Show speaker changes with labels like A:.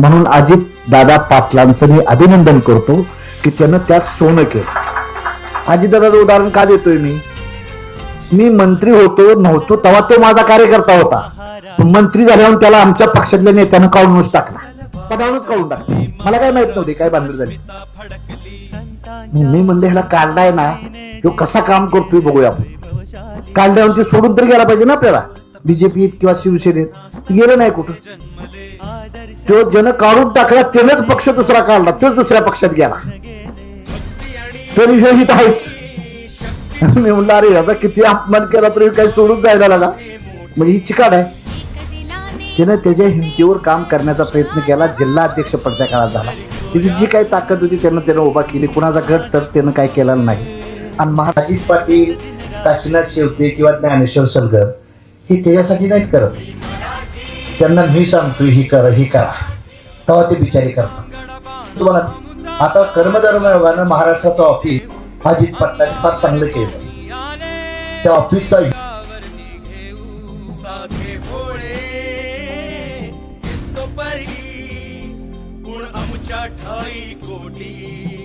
A: म्हणून अजित दादा पाटलांचं मी अभिनंदन करतो की त्यानं त्यात सोनं केलं. अजितदादाचं उदाहरण का देतोय मी? मी मंत्री होतो नव्हतो तेव्हा तो माझा कार्यकर्ता होता. मंत्री झाल्यावर त्याला आमच्या पक्षातल्या नेत्यानं काढूनच टाकला. पदावरूनच काढून टाकला. मला काय माहीत नव्हती काय बांधली झाली. मी म्हणले ह्याला काढलाय ना तो कसा काम करतोय बघूया आपण. काढल्यावर सोडून तर गेला पाहिजे ना आपल्याला. बीजेपीत किंवा शिवसेनेत गेलं नाही कुठं. तो जन काढून टाकला त्यानंच पक्ष दुसरा काढला तोच दुसऱ्या पक्षात गेला. तरी हे आहेच. मी म्हणलं अरे आता किती अपमान केला तरी काही सोडून जायला लागला. म्हणजे ही चिकाड आहे. त्यानं त्याच्या हिमतीवर काम करण्याचा प्रयत्न केला जिल्हा अध्यक्ष पडत्या काळात झाला. त्याची जी काही ताकद होती त्यानं त्यानं उभा केली. कुणाचा गट तर त्यानं काय केला नाही. आणि महाराजी पाटील काशीनाथ शेवते किंवा ज्ञानेश्वर सलगर ही त्याच्यासाठी नाहीत करत. त्यांना मी सांगतोय ही कर ही करा. तेव्हा ते बिचारी करतात. तुम्हाला आता कर्मचारी महाराष्ट्राचं ऑफिस अजित पाटलांनी फार चांगलं केलं. त्या ऑफिसचा
B: ठाई कोटी.